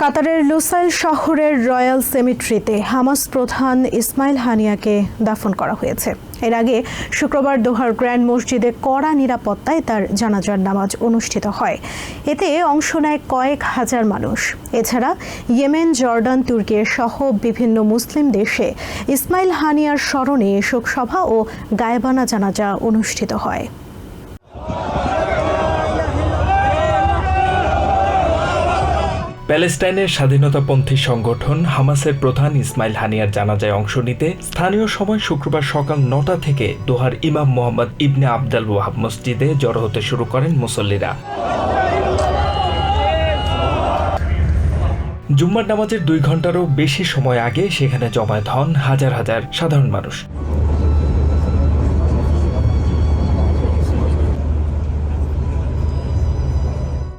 কাতারের লুসাইল শহরের royal সেমিট্রিতে Hamas প্রধান ইসমাইল হানিয়াকে দাফন করা হয়েছে। এর আগে শুক্রবার দোহার গ্র্যান্ড মসজিদে কড়া নিরাপত্তায় তার জানাজার নামাজ অনুষ্ঠিত হয়। এতে অংশ নেয় কয়েক হাজার মানুষ। এছাড়া ইয়েমেন, জর্ডান, তুর্কির সহ বিভিন্ন মুসলিম দেশে ইসমাইল হানিয়ার স্মরণে শোকসভা ও গায়েবানা জানাজা অনুষ্ঠিত হয়। প্যালেস্টাইনের স্বাধীনতাপন্থী সংগঠন হামাসের প্রধান ইসমাইল হানিয়ার জানাজায় অংশ নিতে স্থানীয় সময় শুক্রবার সকাল নটা থেকে দোহার ইমাম মোহাম্মদ ইবনে আবদাল ওয়াহাব মসজিদে জড়ো হতে শুরু করেন মুসল্লিরা। জুম্মার নামাজের দুই ঘন্টারও বেশি সময় আগে সেখানে জমায়েত হন হাজার হাজার সাধারণ মানুষ।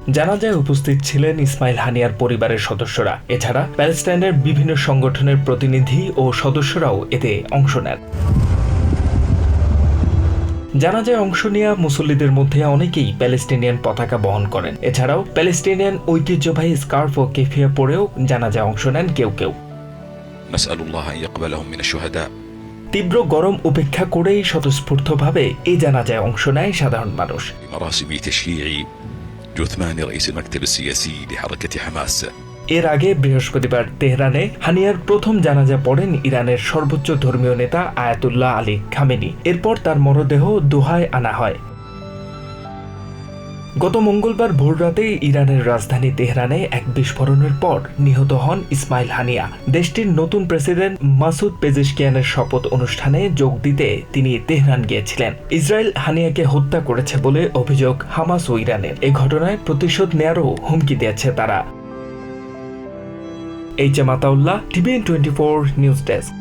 জানাজায় উপস্থিত ছিলেন ইসমাইল হানিয়ার পরিবারের সদস্যরা। এছাড়া প্যালেস্টাইনের বিভিন্ন সংগঠনের প্রতিনিধি ও সদস্যরাও এতে অংশ নেন। জানাজায় অংশ নেওয়া মুসল্লিদের মধ্যে অনেকেই প্যালেস্টিনিয়ান পতাকা বহন করেন। এছাড়াও প্যালেস্টিনিয়ান ঐতিহ্যবাহী স্কার্ফ ও কেফিয়া পরেও জানাজায় অংশ নেন কেউ কেউ। তীব্র গরম উপেক্ষা করেই স্বতঃস্ফূর্তভাবে এই জানাজায় অংশ নেয় সাধারণ মানুষ। জুথমানি মাকতেব সিয়াসি হারকাতি হামাস এর আগে বৃহস্পতিবার তেহরানে হানিয়ার প্রথম জানাজা পড়েন ইরানের সর্বোচ্চ ধর্মীয় নেতা আয়াতুল্লাহ আলী খামেনি। এরপর তার মরদেহ দোহায় আনা হয়। গত মঙ্গলবার ভোররাতে ইরানের রাজধানী তেহরানে এক বিস্ফোরণের পর নিহত হন ইসমাইল হানিয়া। দেশটির নতুন প্রেসিডেন্ট মাসুদ পেজেশকিয়ানের শপথ অনুষ্ঠানে যোগ দিতে তিনি তেহরান গিয়েছিলেন। ইসরায়েল হানিয়াকে হত্যা করেছে বলে অভিযোগ হামাস ও ইরানের। এ ঘটনায় প্রতিশোধ নেয়ারও হুমকি দিয়েছে তারা। H M Ataullah, TVN twenty four news desk.